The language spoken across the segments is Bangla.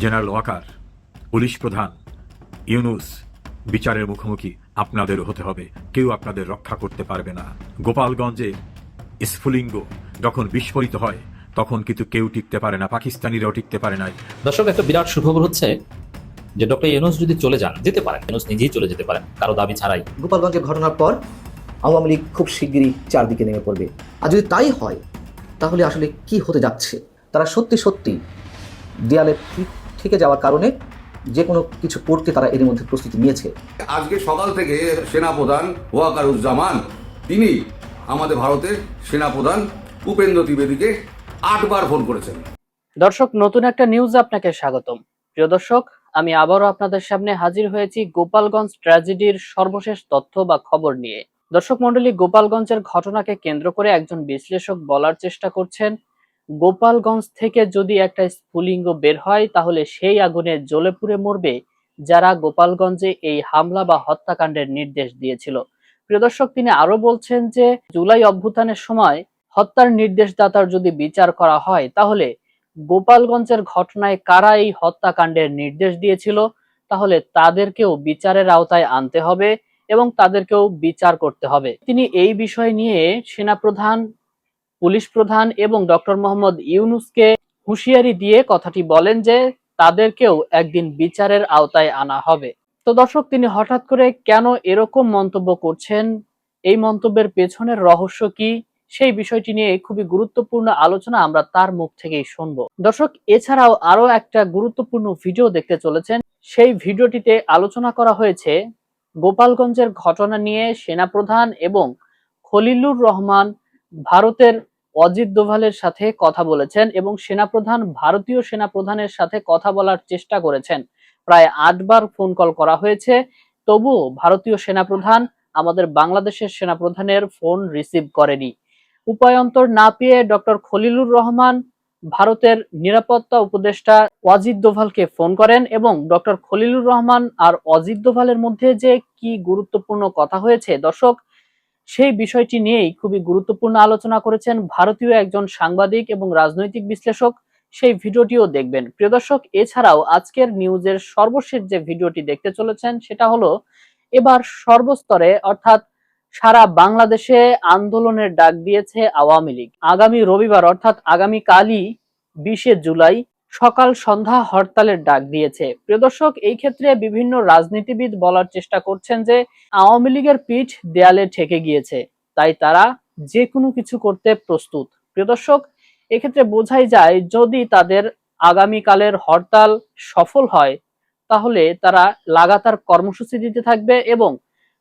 জেনারেল ওয়াকার পুলিশ প্রধান ইউনুস বিচারের মুখোমুখি আপনাদের হতে হবে। কেউ আপনাদের রক্ষা করতে পারবে না। গোপালগঞ্জে স্ফুলিঙ্গ যখন বিস্ফোরিত হয় তখন কিন্তু কেউ টিকতে পারে না পাকিস্তানিরাও টিকতে পারে নাই। দর্শক একটা বিরাট সুখবর হচ্ছে যে ডক্টর ইউনুস যদি চলে যান যেতে পারেন ইউনুস নিজেই চলে যেতে পারেন কারও দাবি ছাড়াই। গোপালগঞ্জের ঘটনার পর আওয়ামী লীগ খুব শিগগিরই চারদিকে নেমে পড়বে। আর যদি তাই হয় তাহলে আসলে কি হতে যাচ্ছে? তারা সত্যি সত্যি দেয়ালে পিঠ থেকে যাওয়ার কারণে যে কোনো কিছু করতে তারা এর মধ্যে প্রস্তুতি নিয়েছে। আজকে সকাল থেকে সেনাপ্রধান ওয়াকারুজ্জামান তিনি আমাদের ভারতের সেনাপ্রধান উপেন্দ্র ত্রিবেদীকে আটবার ফোন করেছেন। দর্শক নতুন একটা নিউজ আপনাকে স্বাগতম। প্রিয় দর্শক আমি আবারও আপনাদের সামনে হাজির হয়েছি গোপালগঞ্জ ট্র্যাজেডির সর্বশেষ তথ্য বা খবর নিয়ে। দর্শক মন্ডলী গোপালগঞ্জের ঘটনাকে কেন্দ্র করে একজন বিশ্লেষক বলার চেষ্টা করছেন গোপালগঞ্জ থেকে যদি একটা স্ফুলিঙ্গ বের হয়, তাহলে সেই আগুনে জ্বলে পুড়ে মরবে যারা গোপালগঞ্জে এই হামলা বা হত্যাকাণ্ডের নির্দেশ দিয়েছিল। প্রিয় দর্শক, তিনি আরও বলছেন যে, জুলাই অভ্যুত্থানের সময় হত্যার নির্দেশদাতার যদি বিচার করা হয়, তাহলে গোপালগঞ্জের ঘটনায় কারা এই হত্যাকাণ্ডের নির্দেশ দিয়েছিল, তাহলে তাদেরকেও বিচারের আওতায় আনতে হবে এবং তাদেরকেও বিচার করতে হবে। তিনি এই বিষয় নিয়ে সেনাপ্রধান পুলিশ প্রধান এবং ডক্টর মোহাম্মদ ইউনুসকে হুঁশিয়ারি দিয়ে কথাটি বলেন যে তাদেরকেও একদিন বিচারের আওতায় আনা হবে। তো দর্শক, তিনি হঠাৎ করে কেন এরকম মন্তব্য করছেন? এই মন্তব্যের পেছনের রহস্য কি? সেই বিষয়টি নিয়ে খুবই গুরুত্বপূর্ণ আলোচনা আমরা তার মুখ থেকেই শুনব। দর্শক, এছাড়াও আরও একটা গুরুত্বপূর্ণ ভিডিও দেখতে চলেছেন। সেই ভিডিওটিতে আলোচনা করা হয়েছে গোপালগঞ্জের ঘটনা নিয়ে সেনাপ্রধান এবং খলিলুর রহমান ভারতের অজিত দোভালের সাথে কথা বলেছেন এবং সেনাপ্রধান, ভারতীয় সেনাপ্রধানের সাথে কথা বলার চেষ্টা করেছেন। প্রায় আটবার ফোন কল করা হয়েছে। তবুও ভারতীয় সেনাপ্রধান আমাদের বাংলাদেশের সেনাপ্রধানের ফোন রিসিভ করেনি। উপায়ন্তর না পেয়ে ডক্টর খলিলুর রহমান, ভারতের নিরাপত্তা উপদেষ্টা ওয়াজিদ দোভালকে ফোন করেন এবং ডক্টর খলিলুর রহমান আর অজিত দোভালের মধ্যে যে কি গুরুত্বপূর্ণ কথা হয়েছে, দর্শক সেই বিষয়টি নিয়েই খুবই গুরুত্বপূর্ণ আলোচনা করেছেন ভারতীয় একজন সাংবাদিক এবং রাজনৈতিক বিশ্লেষক। সেই ভিডিওটিও দেখবেন। প্রিয় দর্শক, এছাড়াও আজকের নিউজের সর্বশেষ যে ভিডিওটি দেখতে চলেছেন সেটা হলো, এবার সর্বস্তরে অর্থাৎ সারা বাংলাদেশে আন্দোলনের ডাক দিয়েছে আওয়ামী লীগ। আগামী রবিবার অর্থাৎ আগামী কালই বিশে জুলাই সকাল সন্ধ্যা হরতালের ডাক দিয়েছে। প্রিয় দর্শক, এই ক্ষেত্রে বিভিন্ন রাজনীতিবিদ বলার চেষ্টা করছেন যে আওয়ামী লীগের পিঠ দেয়ালে ঠেকে গিয়েছে। তাই তারা যে কোনো কিছু করতে প্রস্তুত। প্রিয় দর্শক, এক্ষেত্রে বোঝাই যায়, যদি তাদের আগামীকালের হরতাল সফল হয়, তাহলে তারা লাগাতার কর্মসূচি দিতে থাকবে এবং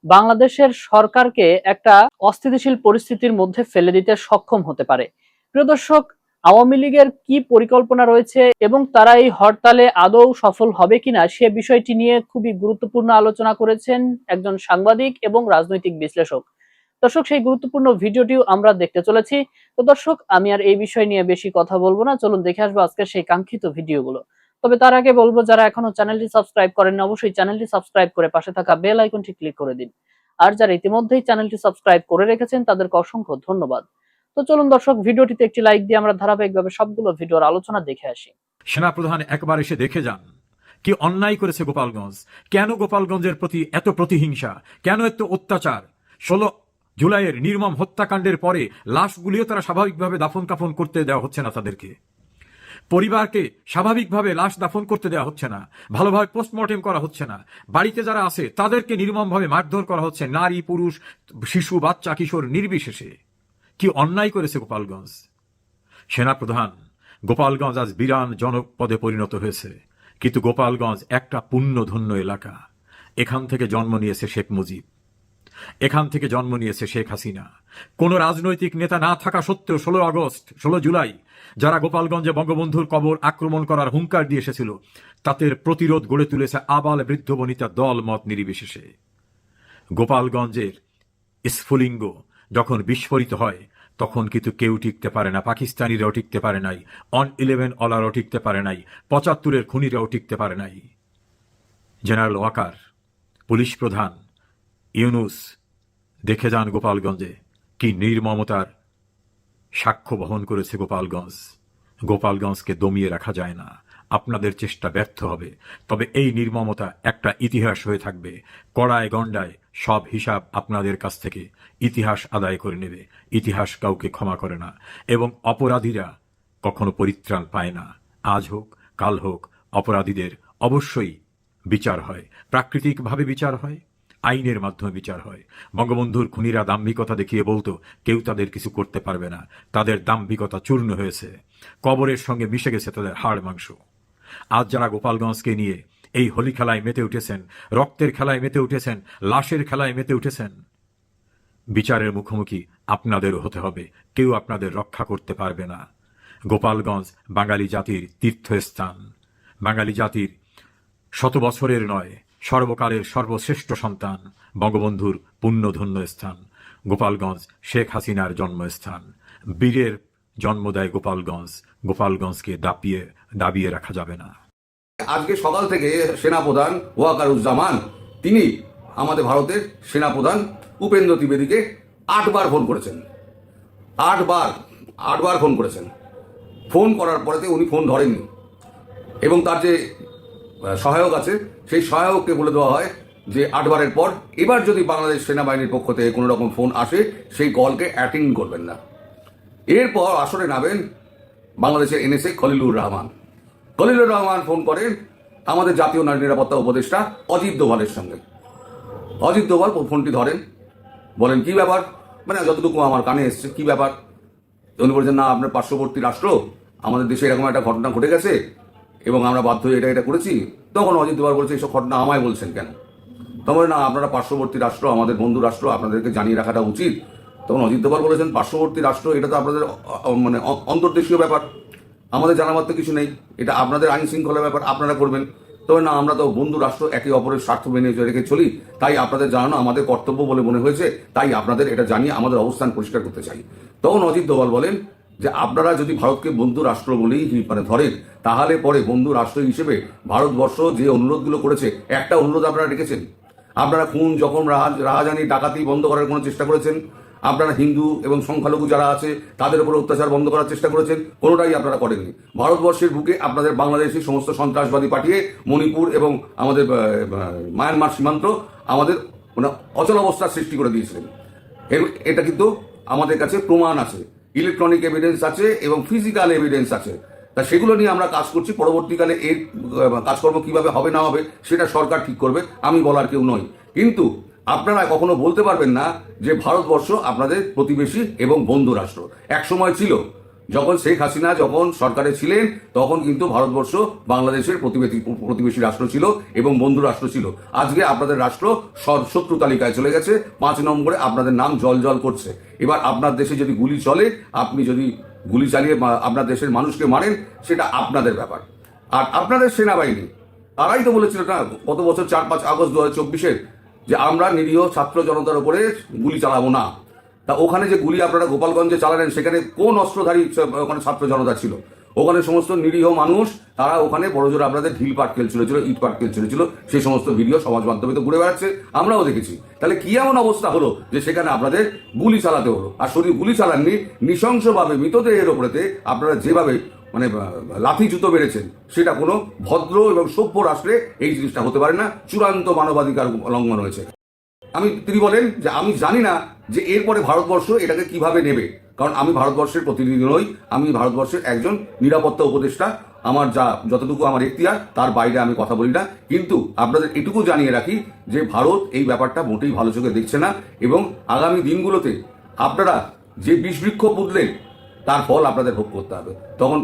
বাংলাদেশের সরকারকে একটা অস্থিতিশীল পরিস্থিতির মধ্যে ফেলে দিতে সক্ষম হতে পারে। প্রিয় দর্শক আওয়ামী লীগের কি পরিকল্পনা রয়েছে এবং তারা এই হরতালে আদৌ সফল হবে কিনা সে বিষয়টি নিয়ে খুবই গুরুত্বপূর্ণ আলোচনা করেছেন একজন সাংবাদিক এবং রাজনৈতিক বিশ্লেষক। দর্শক, সেই গুরুত্বপূর্ণ ভিডিওটিও আমরা দেখতে চলেছি। তো দর্শক, আমি আর এই বিষয় নিয়ে বেশি কথা বলব না। চলুন দেখে আসব আজকের সেই কাঙ্ক্ষিত ভিডিওগুলো। তবে তার আগে বলব, যারা এখনও চ্যানেলটি সাবস্ক্রাইব করেন অবশ্যই চ্যানেলটি সাবস্ক্রাইব করে পাশে থাকা বেল আইকনটি ক্লিক করে দিন। আর যারা ইতিমধ্যেই চ্যানেলটি সাবস্ক্রাইব করে রেখেছেন, তাদেরকে অসংখ্য ধন্যবাদ। তো চলুন দর্শক, ভিডিওটিতে একটি লাইক দিয়ে আমরা ধারাবাহিকভাবে সবগুলো ভিডিওর আলোচনা দেখে আসি। সেনাপ্রধান একবার এসে দেখে যান। কি অন্যায় করেছে গোপালগঞ্জ? কেন গোপালগঞ্জের প্রতি এত প্রতিহিংসা? কেন এত অত্যাচার? ষোলো জুলাইয়ের নির্মম হত্যাকাণ্ডের পরে লাশগুলিও তারা স্বাভাবিকভাবে দাফন কাফন করতে দেওয়া হচ্ছে না তাদেরকে। পরিবারকে স্বাভাবিকভাবে লাশ দাফন করতে দেওয়া হচ্ছে না। ভালোভাবে পোস্টমর্টেম করা হচ্ছে না। বাড়িতে যারা আছে, তাদেরকে নির্মমভাবে মারধর করা হচ্ছে। নারী, পুরুষ, শিশু, বাচ্চা, কিশোর নির্বিশেষে। কি অন্যায় করেছে গোপালগঞ্জ? সেনাপ্রধান, গোপালগঞ্জ আজ বিরান জনপদে পরিণত হয়েছে। কিন্তু গোপালগঞ্জ একটা পুণ্যধন্য এলাকা। এখান থেকে জন্ম নিয়েছে শেখ মুজিব। এখান থেকে জন্ম নিয়েছে শেখ হাসিনা। কোন রাজনৈতিক নেতা না থাকা সত্ত্বেও ষোলো আগস্ট, ষোলো জুলাই, যারা গোপালগঞ্জে বঙ্গবন্ধুর কবর আক্রমণ করার হুঙ্কার দিয়ে এসেছিল, তাদের প্রতিরোধ গড়ে তুলেছে আবাল বৃদ্ধ বনিতা দল মত নির্বিশেষে। গোপালগঞ্জের স্ফুলিঙ্গ যখন বিস্ফোরিত হয় তখন কিন্তু কেউ টিকতে পারে না, পাকিস্তানিরাও টিকতে পারে নাই অন ইলেভেন অলারও টিকতে পারে নাই, পঁচাত্তরের খুনিরাও টিকতে পারে নাই। জেনারেল ওয়াকার পুলিশ প্রধান, ইউনুস, দেখে যান গোপালগঞ্জে, কি নির্মমতার সাক্ষ্য বহন করেছে গোপালগঞ্জ। গোপালগঞ্জকে দমিয়ে রাখা যায় না। আপনাদের চেষ্টা ব্যর্থ হবে। তবে এই নির্মমতা একটা ইতিহাস হয়ে থাকবে। কড়ায় গণ্ডায় সব হিসাব আপনাদের কাছ থেকে ইতিহাস আদায় করে নেবে। ইতিহাস কাউকে ক্ষমা করে না। এবং অপরাধীরা কখনো পরিত্রাণ পায় না। আজ হোক, কাল হোক, অপরাধীদের অবশ্যই বিচার হয়। প্রাকৃতিকভাবে বিচার হয়, আইনের মাধ্যমে বিচার হয়। বঙ্গবন্ধুর খুনিরা দাম্ভিকতা দেখিয়ে বলতো, কেউ তাদের কিছু করতে পারবে না। তাদের দাম্ভিকতা চূর্ণ হয়েছে। কবরের সঙ্গে মিশে গেছে তাদের হাড় মাংস। আজ যারা গোপালগঞ্জকে নিয়ে এই হোলি খেলায় মেতে উঠেছেন, রক্তের খেলায় মেতে উঠেছেন, লাশের খেলায় মেতে উঠেছেন, বিচারের মুখোমুখি আপনাদেরও হতে হবে। কেউ আপনাদের রক্ষা করতে পারবে না। গোপালগঞ্জ বাঙালি জাতির তীর্থস্থান। বাঙালি জাতির শত বছরের নয়, সর্বকালের সর্বশ্রেষ্ঠ সন্তান, বঙ্গবন্ধুর পুণ্যধন্য স্থান, গোপালগঞ্জ শেখ হাসিনার জন্মস্থান। বীরের জন্ম দেয় গোপালগঞ্জ। গোপালগঞ্জকে দাপিয়ে, দাবিয়ে রাখা যাবে না। আজকে সকাল থেকে সেনাপ্রধান ওয়াকারুজ্জামান, তিনি আমাদের ভারতের সেনাপ্রধান উপেন্দ্র ত্রিবেদীকে আটবার ফোন করেছেন। আটবার আটবার ফোন করেছেন। ফোন করার পরেতে উনি ফোন ধরেননি। এবং তার যে সহায়ক আছে, সেই সহায়ককে বলে দেওয়া হয় যে আটবারের পর এবার যদি বাংলাদেশ সেনাবাহিনীর পক্ষ থেকে কোনো রকম ফোন আসে, সেই কলকে অ্যাটেন্ড করবেন না। এরপর আসরে নামেন বাংলাদেশের এনএসএ খলিলুর রহমান। খলিলুর রহমান ফোন করেন আমাদের জাতীয় নারী নিরাপত্তা উপদেষ্টা অজিত দোভালের সঙ্গে। অজিত দোভাল ফোনটি ধরেন। বলেন, কি ব্যাপার? মানে যতটুকু আমার কানে এসছে, কি ব্যাপার? উনি বলছেন, না, আপনার পার্শ্ববর্তী রাষ্ট্র, আমাদের দেশে এরকম একটা ঘটনা ঘটে গেছে এবং আমরা বাধ্য হয়ে এটা এটা করেছি। তখন অজিত দোভাল বলছে, এইসব ঘটনা আমায় বলছেন কেন? তখন না, আপনারা পার্শ্ববর্তী রাষ্ট্র, আমাদের বন্ধু রাষ্ট্র, আপনাদেরকে জানিয়ে রাখাটা উচিত। তখন অজিত দোভাল বলেছেন, পার্শ্ববর্তী রাষ্ট্র, এটা তো আপনাদের মানে অন্তর্দেশীয় ব্যাপার। আমাদের জানাবার তো কিছু নেই। এটা আপনাদের আইন শৃঙ্খলা ব্যাপার, আপনারা করবেন। তবে না, আমরা তো বন্ধু রাষ্ট্র, একে অপরের স্বার্থ মেনে রেখে চলি। তাই আপনাদের জানানো আমাদের কর্তব্য বলে মনে হয়েছে। তাই আপনাদের এটা জানিয়ে আমাদের অবস্থান পরিষ্কার করতে চাই। তখন অজিত দোভাল বলেন যে, আপনারা যদি ভারতকে বন্ধু রাষ্ট্র বলেই মানে ধরেন, তাহলে পরে বন্ধু রাষ্ট্র হিসেবে ভারতবর্ষ যে অনুরোধগুলো করেছে, একটা অনুরোধ আপনারা রেখেছেন। আপনারা খুন যখন রাহাজানি, ডাকাতি বন্ধ করার কোনো চেষ্টা করেছেন। আপনারা হিন্দু এবং সংখ্যালঘু যারা আছে, তাদের উপর অত্যাচার বন্ধ করার চেষ্টা করেছেন, কোনোটাই আপনারা করেননি। ভারতবর্ষের বুকে আপনাদের বাংলাদেশি সমস্ত সন্ত্রাসবাদী পাঠিয়ে মণিপুর এবং আমাদের মায়ানমার সীমান্ত আমাদের মানে অচল অবস্থার সৃষ্টি করে দিয়েছিলেন। এটা কিন্তু আমাদের কাছে প্রমাণ আছে। ইলেকট্রনিক এভিডেন্স আছে এবং ফিজিক্যাল এভিডেন্স আছে। তা সেগুলো নিয়ে আমরা কাজ করছি, পরবর্তীকালে এর কাজকর্ম কীভাবে হবে না হবে সেটা সরকার ঠিক করবে, আমি বলার কেউ নই। কিন্তু আপনারা কখনো বলতে পারবেন না যে ভারতবর্ষ আপনাদের প্রতিবেশী এবং বন্ধু রাষ্ট্র। এক সময় ছিল, যখন শেখ হাসিনা যখন সরকারে ছিলেন, তখন কিন্তু ভারতবর্ষ বাংলাদেশের প্রতিবেশী প্রতিবেশী রাষ্ট্র ছিল এবং বন্ধু রাষ্ট্র ছিল। আজকে আপনাদের রাষ্ট্র শত্রু তালিকায় চলে গেছে, পাঁচ নম্বরে আপনাদের নাম জল জল করছে। এবার আপনার দেশে যদি গুলি চলে, আপনি যদি গুলি চালিয়ে আপনার দেশের মানুষকে মারেন, সেটা আপনাদের ব্যাপার। আর আপনাদের সেনাবাহিনী, তারাই তো বলেছিল না, গত বছর চার পাঁচ আগস্ট দু হাজার চব্বিশের যে আমরা নিরীহ ছাত্র জনতার উপরে গুলি চালাবো না। তা ওখানে যে গুলি আপনারা গোপালগঞ্জে চালালেন, সেখানে কোন অস্ত্রধারী ওখানে ছাত্র জনতা ছিল? ওখানে সমস্ত নিরীহ মানুষ, তারা ওখানে বড় জোর আপনাদের ঢিল পাট খেলছিল, ছিল, ইট পাট খেলছিল, ছিল, সেই সমস্ত ভিডিও সমাজ মাধ্যমে তো ঘুরে বেড়াচ্ছে, আমরাও দেখেছি। তাহলে কি এমন অবস্থা হলো যে সেখানে আপনাদের গুলি চালাতে হলো? আর শরীর গুলি চালাননি, নৃশংসভাবে মৃতদেহের ওপরেতে আপনারা যেভাবে মানে লাথি জুতো বেড়েছেন সেটা কোনো ভদ্র এবং সভ্য রাষ্ট্রে এই জিনিসটা হতে পারে না। চূড়ান্ত মানবাধিকার লঙ্ঘন হয়েছে। আমি, তিনি বলেন যে, আমি জানি না যে এরপরে ভারতবর্ষ এটাকে কীভাবে নেবে। কারণ আমি ভারতবর্ষের প্রতিনিধি নই, আমি ভারতবর্ষের একজন নিরাপত্তা উপদেষ্টা। আমার যা, যতটুকু আমার এখতিয়ার, তার বাইরে আমি কথা বলি না। কিন্তু আপনাদের এটুকু জানিয়ে রাখি যে, ভারত এই ব্যাপারটা মোটেই ভালো চোখে দেখছে না। এবং আগামী দিনগুলোতে আপনারা যে বিষবৃক্ষ পুতলেন তার ফল আপনাদের ভোগ করতে হবে। তখন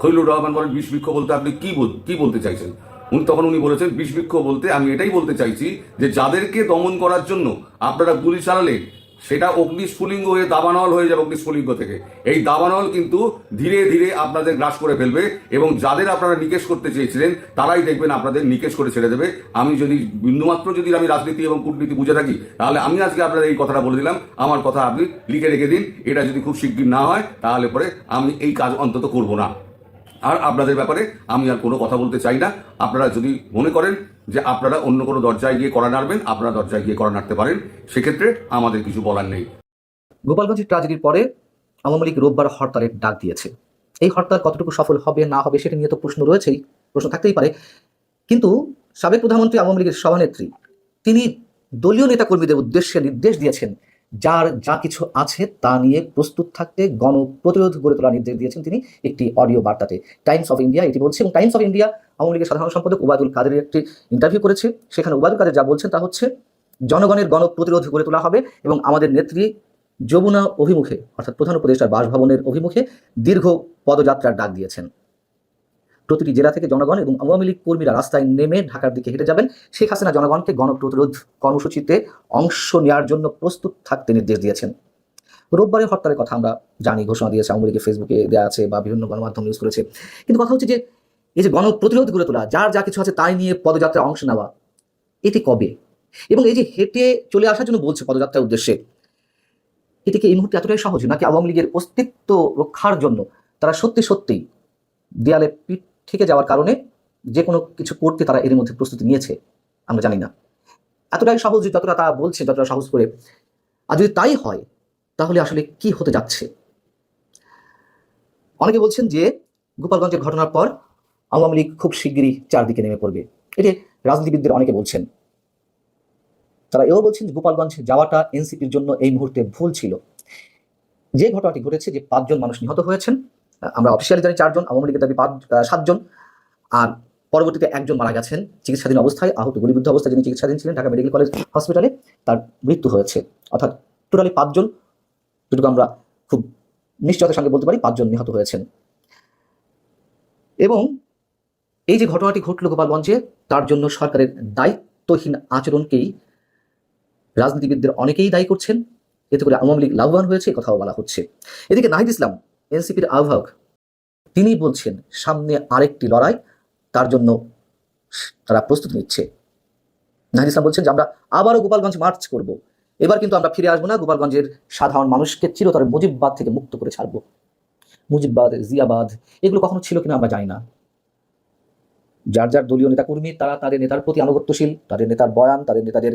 খৈলুর রহমান বলেন, বিষ বৃক্ষ বলতে আপনি কি কি বলতে চাইছেন? উনি তখন উনি বলেছেন, বিষ বৃক্ষ বলতে আমি এটাই বলতে চাইছি যে, যাদেরকে দমন করার জন্য আপনারা গুলি চালালেন সেটা অগ্নিস্ফুলিঙ্গ হয়ে দাবানল হয়ে যাবে অগ্নিস্ফুলিঙ্গ থেকে। এই দাবানল কিন্তু ধীরে ধীরে আপনাদের গ্রাস করে ফেলবে এবং যাদের আপনারা নিকেশ করতে চেয়েছিলেন, তারাই দেখবেন আপনাদের নিকেশ করে ছেড়ে দেবে। আমি যদি বিন্দুমাত্র যদি আমি রাজনীতি এবং কূটনীতি বুঝে থাকি, তাহলে আমি আজকে আপনাদের এই কথাটা বলে দিলাম। আমার কথা আপনি লিখে রেখে দিন। এটা যদি খুব শিগগির না হয়, তাহলে পরে আমি এই কাজ অন্তত করব না। আর আপনাদের ব্যাপারে আমি আর কোনো কথা বলতে চাই না। আপনারা যদি মনে করেন যে আপনারা অন্য কোনো দরজায় গিয়ে করা নাড়বেন, আপনারা দরজায় গিয়ে করা নাড়তে পারেন। সেক্ষেত্রে আমাদের কিছু বলার নেই। গোপালগঞ্জের ট্রাজেডির পরে আওয়ামী লীগ রোববার হরতালের ডাক দিয়েছে। এই হরতাল কতটুকু সফল হবে, না হবে, সেটা নিয়ে তো প্রশ্ন রয়েছেই, প্রশ্ন থাকতেই পারে। কিন্তু সাবেক প্রধানমন্ত্রী আওয়ামী লীগের সভানেত্রী, তিনি দলীয় নেতাকর্মীদের উদ্দেশ্যে নির্দেশ দিয়েছেন যার যা কিছু আছে তা নিয়ে প্রস্তুত থাকতে গণ প্রতিরোধ গড়ে তোলার নির্দেশ দিয়েছেন তিনি একটি অডিও বার্তাতে। টাইমস অফ ইন্ডিয়া এটি বলছে এবং টাইমস অফ ইন্ডিয়া আওয়ামী লীগের সাধারণ সম্পাদক ওবায়দুল কাদের একটি ইন্টারভিউ করেছে। সেখানে ওবায়দুল কাদের যা বলছেন তা হচ্ছে, জনগণের গণ প্রতিরোধ গড়ে তোলা হবে এবং আমাদের নেত্রী যমুনা অভিমুখে, অর্থাৎ প্রধান উপদেষ্টার বাসভবনের অভিমুখে দীর্ঘ পদযাত্রার ডাক দিয়েছেন। প্রতিটি জেলা থেকে জনগণ এবং আওয়ামী লীগ কর্মীরা রাস্তায় নেমে ঢাকার দিকে হেঁটে যাবেন। শেখ হাসিনা জনগণকে গণপ্রতিরোধ কর্মসূচিতে অংশ নেওয়ার জন্য প্রস্তুত থাকতে নির্দেশ দিয়েছেন। রোববারের হরতালের কথা আমরা জানি, ঘোষণা দিয়েছে, আওয়ামী লীগের ফেসবুকে দেওয়া আছে বা বিভিন্ন গণমাধ্যম ইউজ করেছে। কিন্তু কথা হচ্ছে যে, এই যে গণপ্রতিরোধ গড়ে তোলা, যার যা কিছু আছে তাই নিয়ে পদযাত্রায় অংশ নেওয়া, এটি কবে? এবং এই যে হেঁটে চলে আসার জন্য বলছে পদযাত্রার উদ্দেশ্যে এটিকে এই মুহূর্তে এতটাই সহজ নাকি আওয়ামী লীগের অস্তিত্ব রক্ষার জন্য তারা সত্যি সত্যি দেয়ালে পিঠ থেকে যাওয়ার কারণে যে কোনো কিছু করতে তারা এর মধ্যে প্রস্তুতি নিয়েছে, আমরা জানি না। এতটাই সহজ যতটা তারা বলছে, যতটা সহজ করে। আর যদি তাই হয়, তাহলে আসলে কি হতে যাচ্ছে? অনেকে বলছেন যে, গোপালগঞ্জের ঘটনার পর আওয়ামী লীগ খুব শিগগিরই চারদিকে নেমে পড়বে। এটি রাজনীতিবিদদের অনেকে বলছেন, তারা এও বলছেন গোপালগঞ্জ যাওয়াটা এনসিপির জন্য এই মুহূর্তে ভুল ছিল। যে ঘটনাটি ঘটেছে যে পাঁচজন মানুষ নিহত হয়েছেন আমরা অফিসিয়ালি জানি চারজন, আওয়ামী লীগের দাবি পাঁচ সাতজন। আর পরবর্তীতে একজন মারা গেছেন, চিকিৎসাধীন অবস্থায়, আহত, গুলিবিদ্ধ অবস্থায় যিনি চিকিৎসাধীন ছিলেন ঢাকা মেডিকেল কলেজ হসপিটালে তার মৃত্যু হয়েছে। অর্থাৎ টোটালি পাঁচজন, যেটুকু আমরা খুব নিশ্চয়তার সঙ্গে বলতে পারি, পাঁচজন নিহত হয়েছেন। এবং এই যে ঘটনাটি ঘটল গোপালগঞ্জে, তার জন্য সরকারের দায়িত্বহীন আচরণকেই রাজনীতিবিদদের অনেকেই দায়ী করছেন। এতে করে আওয়ামী লীগ লাভবান হয়েছে কথাও বলা হচ্ছে। এদিকে নাহিদ ইসলাম এনসিপির আহ্বায়ক, তিনি বলছেন, সামনে আরেকটি লড়াই, তার জন্য তারা প্রস্তুতি নিচ্ছে। নাহিদ ইসলাম বলছেন যে, আমরা আবারও গোপালগঞ্জ মার্চ করব। এবার কিন্তু আমরা ফিরে আসব না, গোপালগঞ্জের সাধারণ মানুষকে চিরতরে মুজিববাদ থেকে মুক্ত করে ছাড়বো। মুজিববাদ, জিয়াবাদ, এগুলো কখনো ছিল কিনা আমরা জানি না। যার যার দলীয় নেতাকর্মী, তারা তাদের নেতার প্রতি আনুগত্যশীল, তাদের নেতার বয়ান, তাদের নেতাদের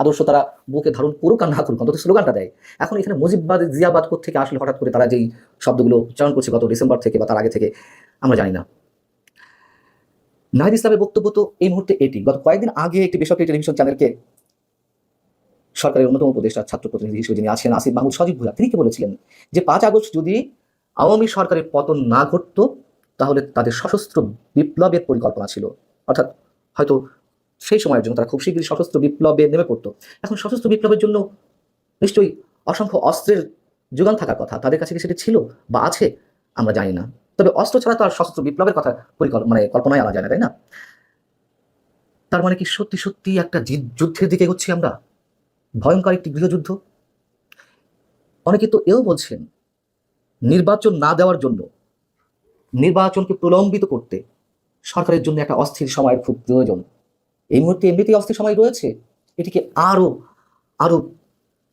আদর্শ তারা বুকে ধারণ করুক আর না করুক, অন্তত স্লোগানটা দেয়। এখন এখানে মুজিববাদ, জিয়াবাদ থেকে আসলে হঠাৎ করে তারা যেই শব্দগুলো উচ্চারণ করছে গত ডিসেম্বর থেকে বা তার আগে থেকে, আমরা জানি না। নাহিদ ইসলামের বক্তব্য তো এই মুহূর্তে এটি। গত কয়েকদিন আগে একটি বেসরকারি টেলিভিশন চ্যানেলকে সরকারের অন্যতম উপদেষ্টা, ছাত্র প্রতিনিধি হিসেবে যিনি আছেন, আসিফ মাহমুদ সজীব ভুয়া তিনি কি বলেছিলেন যে পাঁচ আগস্ট যদি আওয়ামী সরকারের পতন না ঘটতো, তাহলে তাদের সশস্ত্র বিপ্লবের পরিকল্পনা ছিল। অর্থাৎ হয়তো সেই সময়ের জন্য তারা খুব শীঘ্রই সশস্ত্র বিপ্লবে নেমে পড়তো। এখন সশস্ত্র বিপ্লবের জন্য নিশ্চয়ই অসংখ্য অস্ত্রের যোগান থাকার কথা তাদের কাছে কি সেটা ছিল বা আছে? আমরা জানি না। তবে অস্ত্র ছাড়া তো আর সশস্ত্র বিপ্লবের কথা পরিকল্পনা মানে কল্পনায় আনা যায় না তাই না? তার মানে কি সত্যি সত্যি একটা যুদ্ধের দিকে এগোচ্ছি আমরা? ভয়ঙ্কর একটি গৃহযুদ্ধ? অনেকে তো এও বলছেন, নির্বাচন না দেওয়ার জন্য, নির্বাচনকে প্রলম্বিত করতে সরকারের জন্য একটা অস্থির সময়ের খুব প্রয়োজন। এই মুহূর্তে এমনিতেই অস্থির সময় রয়েছে। এটিকে আরও আরও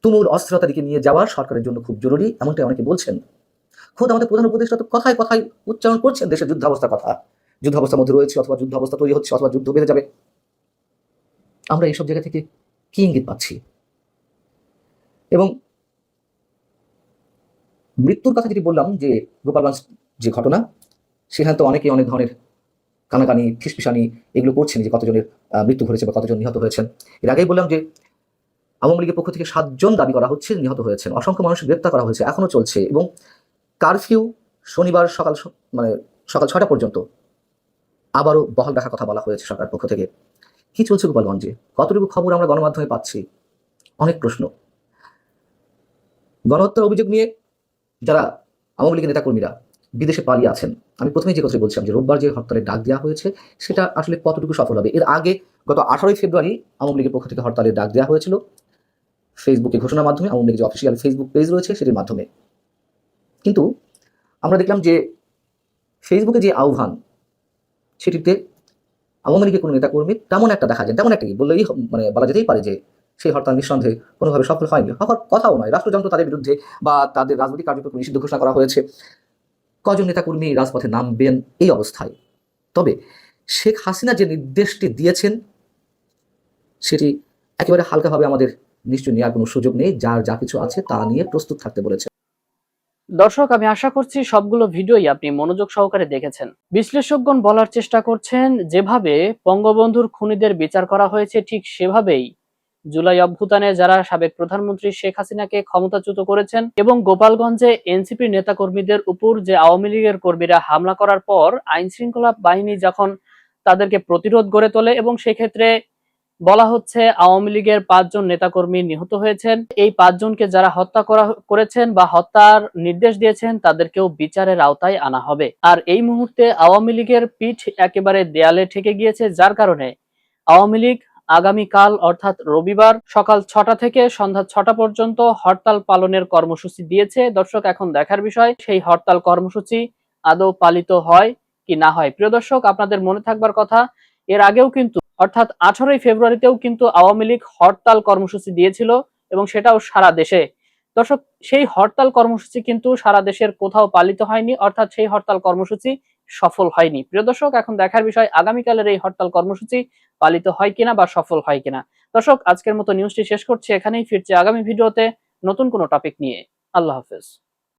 তুমুল অস্থিরতার দিকে নিয়ে যাওয়া সরকারের জন্য খুব জরুরি, এমনটাই অনেকে বলছেন। খোদ আমাদের প্রধান উপদেষ্টা তো কথায় কথায় উচ্চারণ করছেন দেশের যুদ্ধাবস্থার কথা। যুদ্ধাবস্থার মধ্যে রয়েছে অথবা যুদ্ধাবস্থা তৈরি হচ্ছে, অথবা যুদ্ধ বেড়ে যাবে। আমরা এইসব জায়গা থেকে কি ইঙ্গিত পাচ্ছি? এবং মৃত্যুর কথা যেটি বললাম যে গোপালগঞ্জ যে ঘটনা, সেখানে তো অনেকে অনেক ধরনের কানাকানি, ফিসফিসানি এগুলো করছেন যে কতজনের মৃত্যু ঘটেছে বা কতজন নিহত হয়েছেন। এর আগেই বললাম যে আওয়ামী লীগের পক্ষ থেকে সাতজন দাবি করা হচ্ছে নিহত হয়েছেন। অসংখ্য মানুষ গ্রেপ্তার করা হয়েছে, এখনও চলছে এবং কারফিউ শনিবার সকাল মানে সকাল ছটা পর্যন্ত আবারও বহাল রাখার কথা বলা হয়েছে সরকার পক্ষ থেকে। কি চলছে গোপালগঞ্জে? কতটুকু খবর আমরা গণমাধ্যমে পাচ্ছি? অনেক প্রশ্ন। গণহত্যার অভিযোগ নিয়ে যারা আওয়ামী লীগের নেতাকর্মীরা বিদেশে পালিয়ে আছেন। আমি প্রথমেই যে কথা বলছিলাম যে রোববার যে হরতালের ডাক দেওয়া হয়েছে, সেটা আসলে কতটুকু সফল হবে? এর আগে গত আঠারোই ফেব্রুয়ারি আওয়ামী লীগের পক্ষ থেকে হরতালের ডাক দেওয়া হয়েছিল। ফেসবুকে ঘোষণার মাধ্যমে আওয়ামী লীগের যে অফিসিয়াল ফেসবুক পেজ রয়েছে, সেটির মাধ্যমে। কিন্তু আমরা দেখলাম যে ফেসবুকে যে আহ্বান, সেটিতে আওয়ামী লীগের কোনো নেতাকর্মী তেমন একটা দেখা যায়, তেমন একটা কি বললেই মানে বলা যেতেই পারে যে সেই হরতাল নিঃসন্দেহে কোনোভাবে সফল হয়নি। হওয়ার কথাও নয়। রাষ্ট্রযন্ত্র তাদের বিরুদ্ধে বা তাদের রাজনৈতিক কার্যক্রম নিষিদ্ধ ঘোষণা করা হয়েছে। কজন নেতাকর্মী রাজপথে নামবেন এই অবস্থায়। তবে শেখ হাসিনা যে নির্দেশটি দিয়েছেন, সেটি একেবারে হালকাভাবে আমাদের নিশ্চয় নেওয়ার কোনো সুযোগ নেই, যার যা কিছু আছে তা নিয়ে প্রস্তুত থাকতে বলেছে দর্শক, আমি আশা করছি সবগুলো ভিডিওই আপনি মনোযোগ সহকারে দেখেছেন। বিশ্লেষকগণ বলার চেষ্টা করছেন, যেভাবে বঙ্গবন্ধুর খুনিদের বিচার করা হয়েছে, ঠিক সেভাবেই জুলাই অভ্যুত্থানে যারা সাবেক প্রধানমন্ত্রী শেখ হাসিনাকে ক্ষমতাচ্যুত করেছেন এবং গোপালগঞ্জে এনসিপি নেতাকর্মীদের উপর যে আওয়ামী লীগের কর্মীরা হামলা করার পর আইন শৃঙ্খলা বাহিনী যখন তাদেরকে প্রতিরোধ গড়ে তোলে এবং সেক্ষেত্রে বলা হচ্ছে আওয়ামী লীগের পাঁচজন নেতাকর্মী নিহত হয়েছেন, এই পাঁচজনকে যারা হত্যা করা করেছেন বা হত্যার নির্দেশ দিয়েছেন তাদেরকেও বিচারের আওতায় আনা হবে। আর এই মুহূর্তে আওয়ামী লীগের পিঠ একেবারে দেয়ালে ঠেকে গিয়েছে, যার কারণে আওয়ামী লীগ আগামীকাল, অর্থাৎ রবিবার সকাল ছটা থেকে সন্ধ্যা ছটা পর্যন্ত হরতাল পালনের কর্মসূচি দিয়েছে। দর্শক, এখন দেখার বিষয়, সেই হরতাল কর্মসূচি আদৌ পালিত হয় কি না হয়? প্রিয় দর্শক, আপনাদের মনে থাকবার কথা, এর আগেও কিন্তু, অর্থাৎ আঠারোই ফেব্রুয়ারিতেও কিন্তু আওয়ামী লীগ হরতাল কর্মসূচি দিয়েছিল এবং সেটাও সারা দেশে। দর্শক, সেই হরতাল কর্মসূচি কিন্তু সারা দেশের কোথাও পালিত হয়নি, অর্থাৎ সেই হরতাল কর্মসূচি সফল হয়নি। প্রিয় দর্শক, এখন দেখার বিষয়, আগামীকালের এই হরতাল কর্মসূচি পালিত হয় কিনা বা সফল হয় কিনা? দর্শক, আজকের মতো নিউজটি শেষ করছি। এখানেই ফিরছি আগামী ভিডিওতে নতুন কোনো টপিক নিয়ে। আল্লাহ হাফেজ।